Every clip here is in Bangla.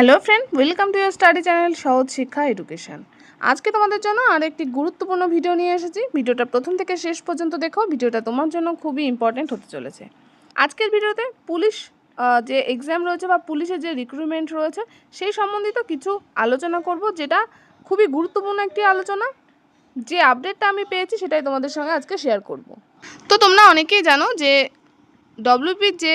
Hello friend welcome to your study channel সহজ শিক্ষা এডুকেশন আজকে তোমাদের জন্য আর একটি গুরুত্বপূর্ণ ভিডিও নিয়ে এসেছি। ভিডিওটা প্রথম থেকে শেষ পর্যন্ত দেখো। ভিডিওটা তোমার জন্য খুবই ইম্পর্টেন্ট হতে চলেছে। আজকের ভিডিওতে পুলিশ যে এক্সাম রয়েছে বা পুলিশের যে রিক্রুটমেন্ট রয়েছে, সেই সম্বন্ধিত কিছু আলোচনা করব, যেটা খুবই গুরুত্বপূর্ণ একটি আলোচনা। যে আপডেটটা আমি পেয়েছি, সেটাই তোমাদের সঙ্গে আজকে শেয়ার করব। তো তোমরা অনেকেই জানো যে ডব্লিউপির যে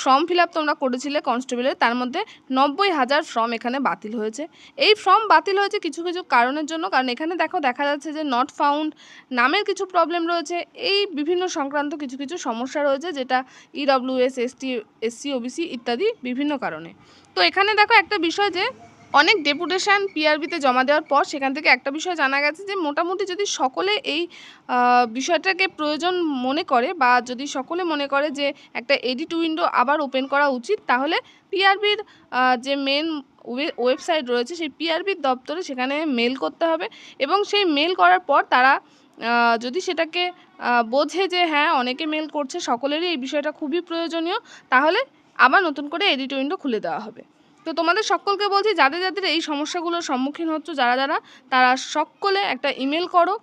ফর্ম ফিল আপ তোমরা করেছিলে কনস্টেবলের তার মধ্যে নব্বই হাজার ফর্ম এখানে বাতিল হয়েছে। এই ফর্ম বাতিল হয়েছে কিছু কিছু কারণের জন্য, কারণ এখানে দেখো, দেখা যাচ্ছে যে নট ফাউন্ড নামের কিছু প্রবলেম রয়েছে, এই বিভিন্ন সংক্রান্ত কিছু কিছু সমস্যা রয়েছে, যেটা ইডব্লিউএস এসটি এসসি ওবিসি ইত্যাদি বিভিন্ন কারণে। তো এখানে দেখো একটা বিষয় যে অনেক ডেপুটেশন পিআরবিতে জমা দেওয়ার পর সেখান থেকে একটা বিষয় জানা গেছে যে মোটামুটি যদি সকলে এই বিষয়টাকে প্রয়োজন মনে করে বা যদি সকলে মনে করে যে একটা এডিট উইন্ডো আবার ওপেন করা উচিত, তাহলে পিআরবির যে মেন ওয়েবসাইট রয়েছে সেই পিআরবির দপ্তরে সেখানে মেল করতে হবে এবং সেই মেল করার পর তারা যদি সেটাকে বোঝে যে হ্যাঁ অনেকে মেল করছে, সকলেরই এই বিষয়টা খুবই প্রয়োজনীয়, তাহলে আবার নতুন করে এডিট উইন্ডো খুলে দেওয়া হবে। তো তোমাদের সকলকে বলছি, যাদের যাদের এই সমস্যাগুলোর সম্মুখীন হচ্ছ, যারা যারা, তারা সকলে একটা ইমেল করো।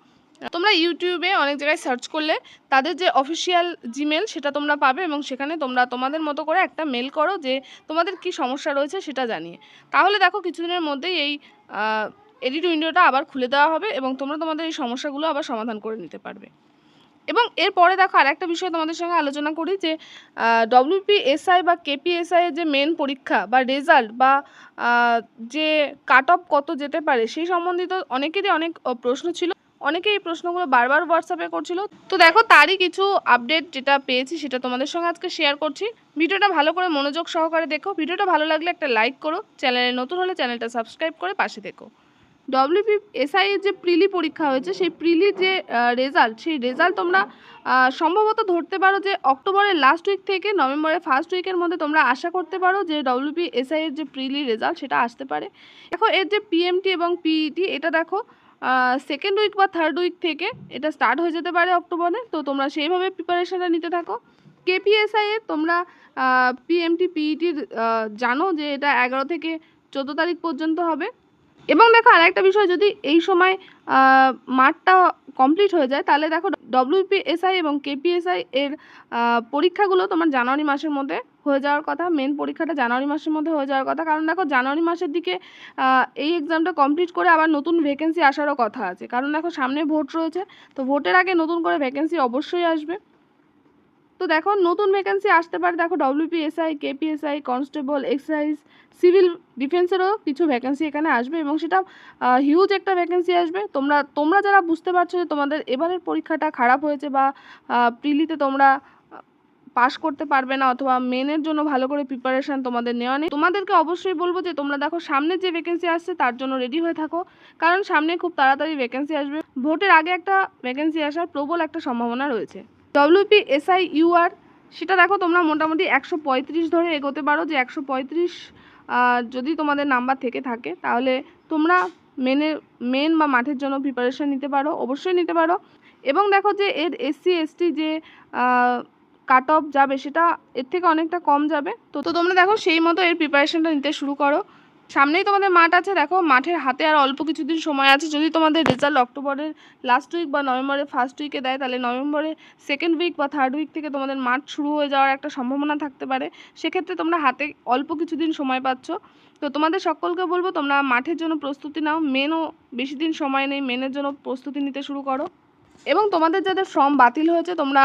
তোমরা ইউটিউবে অনেক জায়গায় সার্চ করলে তাদের যে অফিসিয়াল জিমেল সেটা তোমরা পাবে এবং সেখানে তোমরা তোমাদের মতো করে একটা মেল করো যে তোমাদের কি সমস্যা রয়েছে সেটা জানিয়ে। তাহলে দেখো কিছুদিনের মধ্যেই এই এডিট উইন্ডোটা আবার খুলে দেওয়া হবে এবং তোমরা তোমাদের এই সমস্যাগুলো আবার সমাধান করে নিতে পারবে। এবং এরপরে দেখো আর একটা বিষয় তোমাদের সঙ্গে আলোচনা করি যে ডব্লিউপিএসআই বা কেপিএসআই এর যে মেন পরীক্ষা বা রেজাল্ট বা যে কাট অফ কত যেতে পারে সেই সম্বন্ধিত অনেকেরই অনেক প্রশ্ন ছিল। অনেকে এই প্রশ্নগুলো বারবার হোয়াটসঅ্যাপে করছিল। তো দেখো তারই কিছু আপডেট যেটা পেয়েছি সেটা তোমাদের সঙ্গে আজকে শেয়ার করছি। ভিডিওটা ভালো করে মনোযোগ সহকারে দেখো। ভিডিওটা ভালো লাগলে একটা লাইক করো। চ্যানেলে নতুন হলে চ্যানেলটা সাবস্ক্রাইব করে পাশে দেখো ডব্লিউপি এসআই এর যে প্রিলি পরীক্ষা হয়েছে, সেই প্রিলির যে রেজাল্ট সেই রেজাল্ট তোমরা সম্ভবত ধরতে পারো যে অক্টোবরের লাস্ট উইক থেকে নভেম্বরের ফার্স্ট উইকের মধ্যে তোমরা আশা করতে পারো যে ডব্লিউপি এসআই এর যে প্রিলি রেজাল্ট সেটা আসতে পারে। দেখো, এর যে পিএমটি এবং পিইটি এটা দেখো সেকেন্ড উইক বা থার্ড উইক থেকে এটা স্টার্ট হয়ে যেতে পারে অক্টোবরে, তো তোমরা সেইভাবে প্রিপারেশনটা নিতে থাকো। কেপিএসআই এর তোমরা পিএমটি পিইটির জানো যে এটা এগারো থেকে চোদ্দ তারিখ পর্যন্ত হবে। এবং দেখো আরেকটা বিষয়, যদি এই সময় মাঠটা কমপ্লিট হয়ে যায়, তাহলে দেখো ডব্লিউপিএসআই এবং কেপিএসআই এর পরীক্ষাগুলো তোমার জানুয়ারি মাসের মধ্যে হয়ে যাওয়ার কথা মেন পরীক্ষাটা জানুয়ারি মাসের মধ্যে হয়ে যাওয়ার কথা। কারণ দেখো জানুয়ারি মাসের দিকে এই এক্সামটা কমপ্লিট করে আবার নতুন ভ্যাকেন্সি আসারও কথা আছে। কারণ দেখো সামনে ভোট রয়েছে, তো ভোটের আগে নতুন করে ভ্যাকেন্সি অবশ্যই আসবে। তো দেখো নতুন ভ্যাকেন্সি আসতে পারে, দেখো WPSI KPSI constable excise civil ডিফেন্সেরও কিছু ভ্যাকেন্সি এখানে আসবে এবং সেটা হিউজ একটা ভ্যাকেন্সি আসবে। তোমরা তোমরা যারা বুঝতে পারছ যে তোমাদের এবারের পরীক্ষাটা খারাপ হয়েছে বা প্রিলিতে তোমরা পাশ করতে পারবে না অথবা মেনের জন্য ভালো করে প্রিপারেশন তোমাদের নেওয়া নেই, তোমাদেরকে অবশ্যই বলব যে তোমরা দেখো সামনে যে ভ্যাকেন্সি আসছে তার জন্য রেডি হয়ে থাকো, কারণ সামনে খুব তাড়াতাড়ি ভ্যাকেন্সি আসবে। ভোটের আগে একটা ভ্যাকেন্সি আসার প্রবল একটা সম্ভাবনা রয়েছে। ডব্লিউপি এসআই ইউআর সেটা দেখো তোমরা মোটামুটি একশো পঁয়ত্রিশ ধরে এগোতে পারো, যে একশো পঁয়ত্রিশ যদি তোমাদের নাম্বার থেকে থাকে, তাহলে তোমরা মেনে মেন বা মাঠের জন্য প্রিপারেশান নিতে পারো, অবশ্যই নিতে পারো। এবং দেখো যে এর এসসি এসটি যে কাট অফ যাবে, সেটা এর থেকে অনেকটা কম যাবে। তো তো তোমরা দেখো সেই মতো এর প্রিপারেশনটা নিতে শুরু করো। সামনেই তোমাদের মাঠ আছে, দেখো মাঠের হাতে আর অল্প কিছুদিন সময় আছে। যদি তোমাদের রেজাল্ট অক্টোবরের লাস্ট উইক বা নভেম্বরের ফার্স্ট উইকে দেয়, তাহলে নভেম্বরের সেকেন্ড উইক বা থার্ড উইক থেকে তোমাদের মাঠ শুরু হয়ে যাওয়ার একটা সম্ভাবনা থাকতে পারে। সেক্ষেত্রে তোমরা হাতে অল্প কিছুদিন সময় পাচ্ছ। তো তোমাদের সকলকে বলব, তোমরা মাঠের জন্য প্রস্তুতি নাও। মেনও বেশি দিন সময় নেই মেনের জন্য প্রস্তুতি নিতে শুরু করো। এবং তোমাদের যাদের ফর্ম বাতিল হয়েছে, তোমরা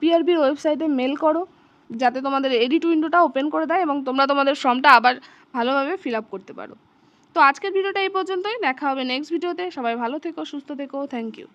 পিআরবির ওয়েবসাইটে মেল করো। যাতে তোমাদের এডিট উইন্ডোটা ওপেন করে দেয় এবং তোমরা তোমাদের ফর্মটা আবার ভালোভাবে ফিল আপ করতে পারো। তো আজকের ভিডিওটা এই পর্যন্তই। দেখা হবে নেক্সট ভিডিওতে সবাই ভালো থেকো, সুস্থ থেকো। Thank you